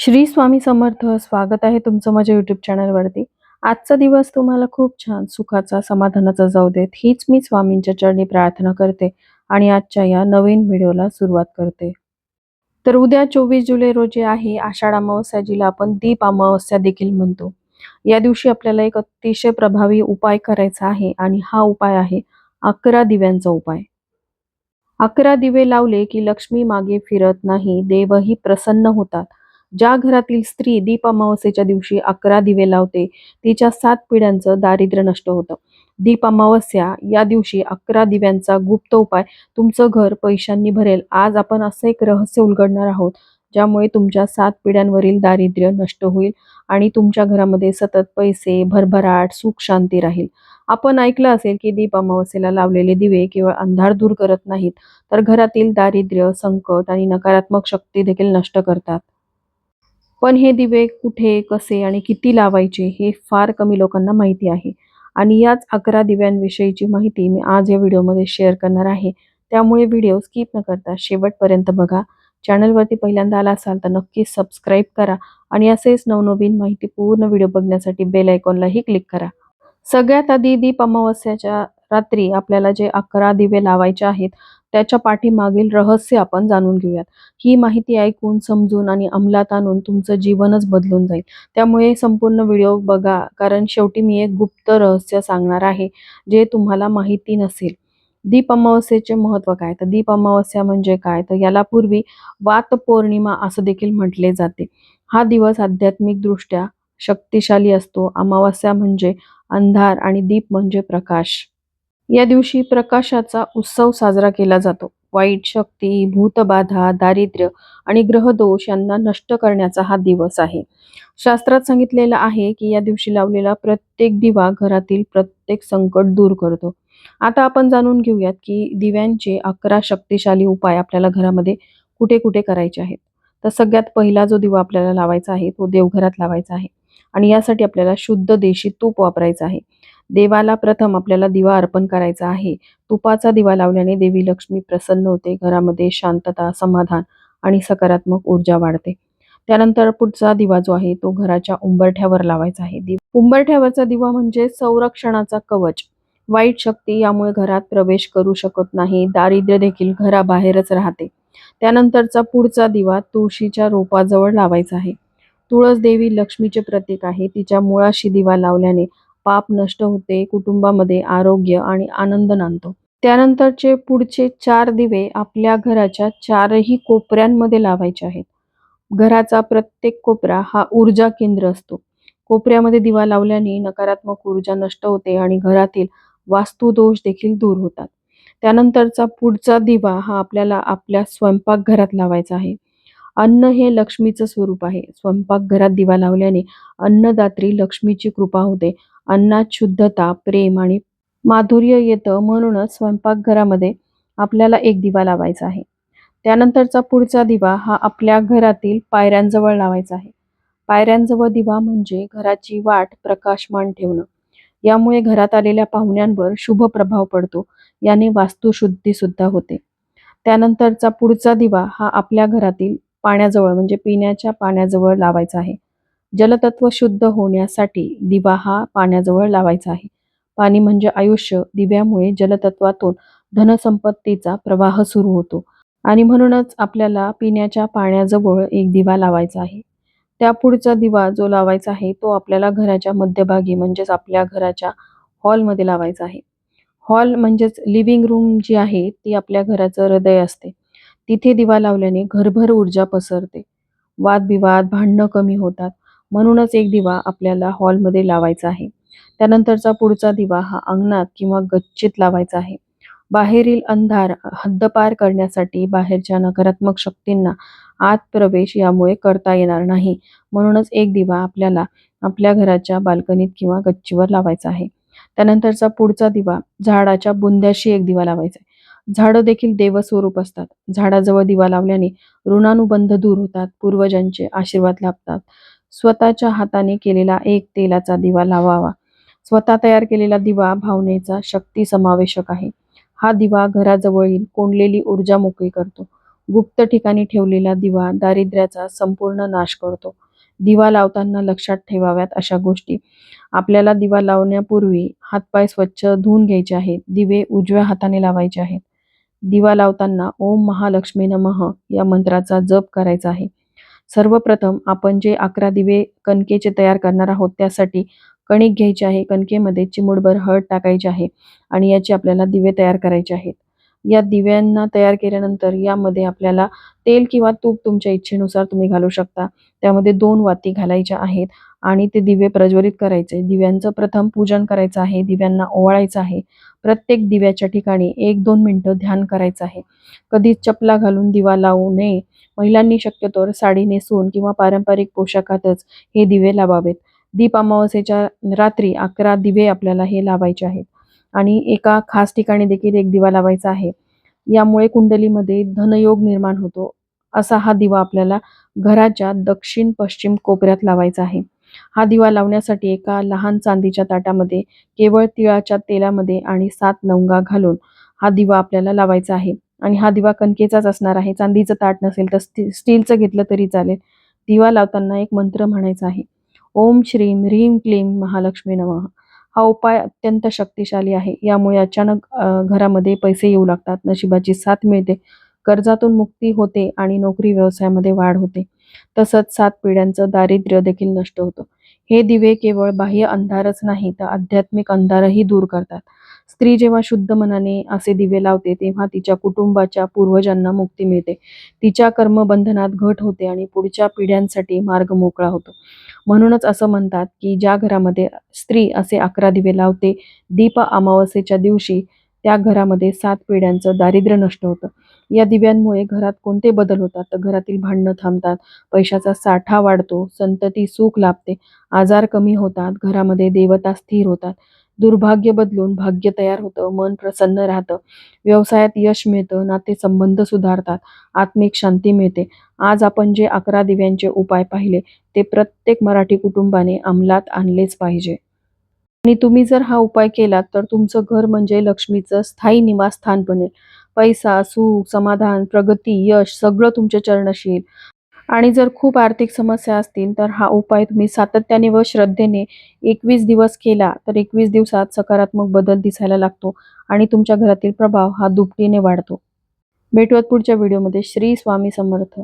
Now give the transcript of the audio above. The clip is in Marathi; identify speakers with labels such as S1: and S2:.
S1: श्री स्वामी समर्थ स्वागत आहे तुमचं माझ्या युट्यूब चॅनलवरती आजचा दिवस तुम्हाला खूप छान सुखाचा समाधानाचा जाऊ देत. हीच मी स्वामींच्या चरणी प्रार्थना करते आणि आजच्या या नवीन व्हिडिओला सुरुवात करते. तर उद्या चोवीस जुलै रोजी आहे आषाढ अमावस्या जिला आपण दीप अमावस्या देखील म्हणतो. या दिवशी आपल्याला एक अतिशय प्रभावी उपाय करायचा आहे आणि हा उपाय आहे अकरा दिव्यांचा उपाय. अकरा दिवे लावले की लक्ष्मी मागे फिरत नाही देवही प्रसन्न होतात. ज्या घरातील स्त्री दीप अमावस्येच्या दिवशी अकरा दिवे लावते तिच्या सात पिढ्यांचं दारिद्र्य नष्ट होतं. दीप अमावस्या या दिवशी अकरा दिव्यांचा गुप्त उपाय तुमचं घर पैशांनी भरेल. आज आपण असं एक रहस्य उलगडणार आहोत ज्यामुळे तुमच्या सात पिढ्यांवरील दारिद्र्य नष्ट होईल आणि तुमच्या घरामध्ये सतत पैसे भरभराट सुख शांती राहील. आपण ऐकलं असेल की दीप अमावस्येला लावलेले दिवे केवळ अंधार दूर करत नाहीत तर घरातील दारिद्र्य संकट आणि नकारात्मक शक्ती देखील नष्ट करतात. पण हे दिवे कुठे कसे आणि किती लावायचे हे फार कमी लोकांना माहिती आहे. आणि याच अकरा दिव्यांविषयीची माहिती मी आज या व्हिडिओमध्ये शेअर करणार आहे. त्यामुळे व्हिडिओ स्किप न करता शेवटपर्यंत बघा. चॅनलवरती पहिल्यांदा आला असाल तर नक्की सबस्क्राईब करा आणि असेच नवनवीन माहिती पूर्ण व्हिडिओ बघण्यासाठी बेल आयकॉनलाही क्लिक करा. सगळ्यात आधी दीप अमावस्याच्या रात्री आपल्याला जे अकरा दिवे लावायचे आहेत त्याच्या पाठीमागील रहस्य आपण जाणून घेऊयात. ही माहिती ऐकून समजून आणि अंमलात आणून तुमचं जीवनच बदलून जाईल. त्यामुळे संपूर्ण व्हिडिओ बघा कारण शेवटी मी एक गुप्त रहस्य सांगणार आहे जे तुम्हाला माहिती नसेल. दीप अमावस्येचे महत्त्व काय? तर दीप अमावस्या म्हणजे काय? तर याला पूर्वी वात पौर्णिमा असं देखील म्हटले जाते. हा दिवस आध्यात्मिक दृष्ट्या शक्तिशाली असतो. अमावस्या म्हणजे अंधार आणि दीप म्हणजे प्रकाश. या दिवशी प्रकाशाचा उत्सव साजरा केला जातो. वाईट शक्ती भूतबाधा दारिद्र्य आणि ग्रहदोष यांना नष्ट करण्याचा हा दिवस आहे. शास्त्रात सांगितलेलं आहे की या दिवशी लावलेला प्रत्येक दिवा घरातील प्रत्येक संकट दूर करतो. आता आपण जाणून घेऊयात की दिव्यांचे अकरा शक्तिशाली उपाय आपल्याला घरामध्ये कुठे कुठे करायचे आहेत. तर सगळ्यात पहिला जो दिवा आपल्याला लावायचा आहे तो देवघरात लावायचा आहे. आणि यासाठी आपल्याला शुद्ध देशी तूप वापरायचं आहे. देवाला प्रथम आपल्याला दिवा अर्पण करायचा आहे. तुपाचा दिवा लावल्याने देवी लक्ष्मी प्रसन्न होते घरामध्ये शांतता समाधान आणि सकारात्मक ऊर्जा वाढते. त्यानंतर पुढचा दिवा जो आहे तो घराच्या उंबरठ्यावर लावायचा आहे. उंबरठ्यावरचा दिवा म्हणजे संरक्षणाचा कवच. वाईट शक्ती यामुळे घरात प्रवेश करू शकत नाही दारिद्र्य देखील घराबाहेरच राहते. त्यानंतरचा पुढचा दिवा तुळशीच्या रोपाजवळ लावायचा आहे. तुळस देवी लक्ष्मीचे प्रतीक आहे तिच्या मुळाशी दिवा लावल्याने पाप नष्ट होते कुटुंबामध्ये आरोग्य आणि आनंद नांदतो. त्यानंतरचे पुढचे चार दिवे आपल्या घराच्या चारही कोपऱ्यांमध्ये लावायचे आहेत. घराचा प्रत्येक कोपरा हा ऊर्जा केंद्र असतो. कोपऱ्यामध्ये दिवा लावल्याने नकारात्मक ऊर्जा नष्ट होते आणि घरातील वास्तुदोष देखील दूर होतात. त्यानंतरचा पुढचा दिवा हा आपल्याला आपल्या स्वयंपाकघरात लावायचा आहे. अन्न हे लक्ष्मीचं स्वरूप आहे. स्वयंपाकघरात दिवा लावल्याने अन्नदात्री लक्ष्मीची कृपा होते. अन्नात शुद्धता प्रेम आणि माधुर्य येतं म्हणूनच स्वयंपाकघरामध्ये आपल्याला एक दिवा लावायचा आहे. त्यानंतरचा पुढचा दिवा हा आपल्या घरातील पायऱ्यांजवळ लावायचा आहे. पायऱ्यांजवळ दिवा म्हणजे घराची वाट प्रकाशमान ठेवणं. यामुळे घरात आलेल्या पाहुण्यांवर शुभ प्रभाव पडतो याने वास्तुशुद्धी सुद्धा होते. त्यानंतरचा पुढचा दिवा हा आपल्या घरातील पाण्याजवळ म्हणजे पिण्याच्या पाण्याजवळ लावायचा आहे. जलतत्व शुद्ध होण्यासाठी दिवा हा पाण्याजवळ लावायचा आहे. पाणी म्हणजे आयुष्य. दिव्यामुळे जलतत्वातून धनसंपत्तीचा प्रवाह सुरू होतो. आणि म्हणूनच आपल्याला पिण्याच्या पाण्याजवळ एक दिवा लावायचा आहे. त्या पुढचा दिवा जो लावायचा आहे तो आपल्याला घराच्या मध्यभागी म्हणजेच आपल्या घराच्या हॉलमध्ये लावायचा आहे. हॉल म्हणजेच लिव्हिंग रूम जी आहे ती आपल्या घराचं हृदय असते. तिथे दिवा लावल्याने घरभर ऊर्जा पसरते. वादविवाद भांडणं कमी होतात. म्हणूनच एक दिवा आपल्याला हॉलमध्ये लावायचा आहे. त्यानंतरचा पुढचा दिवा हा अंगणात किंवा गच्चीत लावायचा आहे. बाहेरील अंधार हद्दपार करण्यासाठी बाहेरच्या नकारात्मक शक्तींना आत प्रवेश यामुळे करता येणार नाही. म्हणूनच एक दिवा आपल्याला आपल्या घराच्या बाल्कनीत किंवा गच्चीवर लावायचा आहे. त्यानंतरचा पुढचा दिवा झाडाच्या बुंद्याशी एक दिवा लावायचा आहे. झाडं देखील देवस्वरूप असतात. झाडाजवळ दिवा लावल्याने ऋणानुबंध दूर होतात. पूर्वजांचे आशीर्वाद लाभतात. स्वतःच्या हाताने केलेला एक तेलाचा दिवा लावावा. स्वतः तयार केलेला दिवा भावनेचा शक्ती समावेशक आहे. हा दिवा घराजवळील कोंडलेली ऊर्जा मोकळी करतो. गुप्त ठिकाणी ठेवलेला दिवा दारिद्र्याचा संपूर्ण नाश करतो. दिवा लावताना लक्षात ठेवाव्यात अशा गोष्टी. आपल्याला दिवा लावण्यापूर्वी हातपाय स्वच्छ धुवून घ्यायचे आहेत. दिवे उजव्या हाताने लावायचे आहेत. दिवा लावताना ओम महालक्ष्मी नमः या मंत्राचा जप करायचा आहे. सर्वप्रथम आपण जे अकरा दिवे कणकेचे तयार करणार आहोत त्यासाठी कणिक घ्यायची आहे. कणकेमध्ये चिमुडभर हळद टाकायची आहे आणि याचे आपल्याला दिवे तयार करायचे आहेत. या दिव्यांना तयार केल्यानंतर यामध्ये आपल्याला तेल किंवा तूप तुमच्या इच्छेनुसार तुम्ही घालू शकता. त्यामध्ये दोन वाती घालायच्या आहेत आणि ते दिवे प्रज्वलित करायचे. दिव्यांचं प्रथम पूजन करायचं आहे. दिव्यांना ओवाळायचं आहे. प्रत्येक दिव्याच्या ठिकाणी एक दोन मिनटं ध्यान करायचं आहे. कधीच चपला घालून दिवा लावू नये महिलांनी शक्यतोवर साडी नेसून किंवा पारंपरिक पोशाखातच हे दिवे लावावेत. दीप अमावस्येच्या रात्री अकरा दिवे आपल्याला हे लावायचे आहेत. आणि एका खास ठिकाणी देखील एक दिवा लावायचा आहे. यामुळे कुंडलीमध्ये धनयोग निर्माण होतो असा हा दिवा आपल्याला घराच्या दक्षिण पश्चिम कोपऱ्यात लावायचा आहे. हा दिवा लावण्यासाठी एका लहान चांदीच्या ताटामध्ये केवळ तिळाच्या तेलामध्ये आणि सात लवंगा घालून हा दिवा आपल्याला लावायचा आहे. आणि हा दिवा कणकेचाच असणार आहे. चांदीचं ताट नसेल तर स्टी स्टीलचं घेतलं तरी चालेल. दिवा लावताना एक मंत्र म्हणायचा आहे. ओम श्रीम ह्रीम क्लीम महालक्ष्मी नमः. हा उपाय अत्यंत शक्तिशाली आहे. यामुळे अचानक घरामध्ये पैसे येऊ लागतात. नशिबाची साथ मिळते. कर्जातून मुक्ती होते आणि नोकरी व्यवसायामध्ये वाढ होते. तसंच सात पिढ्यांचं दारिद्र्य देखील नष्ट होतं. हे दिवे केवळ बाह्य अंधारच नाही तर आध्यात्मिक अंधारही दूर करतात. स्त्री जेव्हा शुद्ध मनाने असे दिवे लावते तेव्हा तिच्या कुटुंबाच्या पूर्वजांना मुक्ती मिळते. तिच्या कर्मबंधनात घट होते आणि पुढच्या पिढ्यांसाठी मार्ग मोकळा होतो. म्हणूनच असं म्हणतात की ज्या घरामध्ये स्त्री असे अकरा दिवे लावते दीप अमावस्येच्या दिवशी त्या घरामध्ये सात पिढ्यांचं दारिद्र्य नष्ट होतं. या दिव्यांमुळे घरात कोणते बदल होतात? तर घरातील भांडणं थांबतात पैशाचा साठा वाढतो संतती सुख लाभते आजार कमी होतात घरामध्ये देवता स्थिर होतात. दुर्भाग्य बदलून भाग्य तयार होतं मन प्रसन्न राहतं. व्यवसायात यश मिळतं नाते संबंध सुधारतात आत्मिक शांती मिळते. आज आपण जे अकरा दिव्यांचे उपाय पाहिले ते प्रत्येक मराठी कुटुंबाने अंमलात आणलेच पाहिजे. आणि तुम्ही जर हा उपाय केलात तर तुमचं घर म्हणजे लक्ष्मीचं स्थायी निवासस्थान बनेल. पैसा सुख समाधान प्रगती यश सगळं तुमच्या चरणशील येईल. आणि जर खूप आर्थिक समस्या असतील तर हा उपाय तुम्ही सातत्याने व श्रद्धेने एकवीस दिवस केला तर एकवीस दिवसात सकारात्मक बदल दिसायला लागतो आणि तुमच्या घरातील प्रभाव हा दुपटीने वाढतो. भेटूयात पुढच्या व्हिडिओमध्ये. श्री स्वामी समर्थ.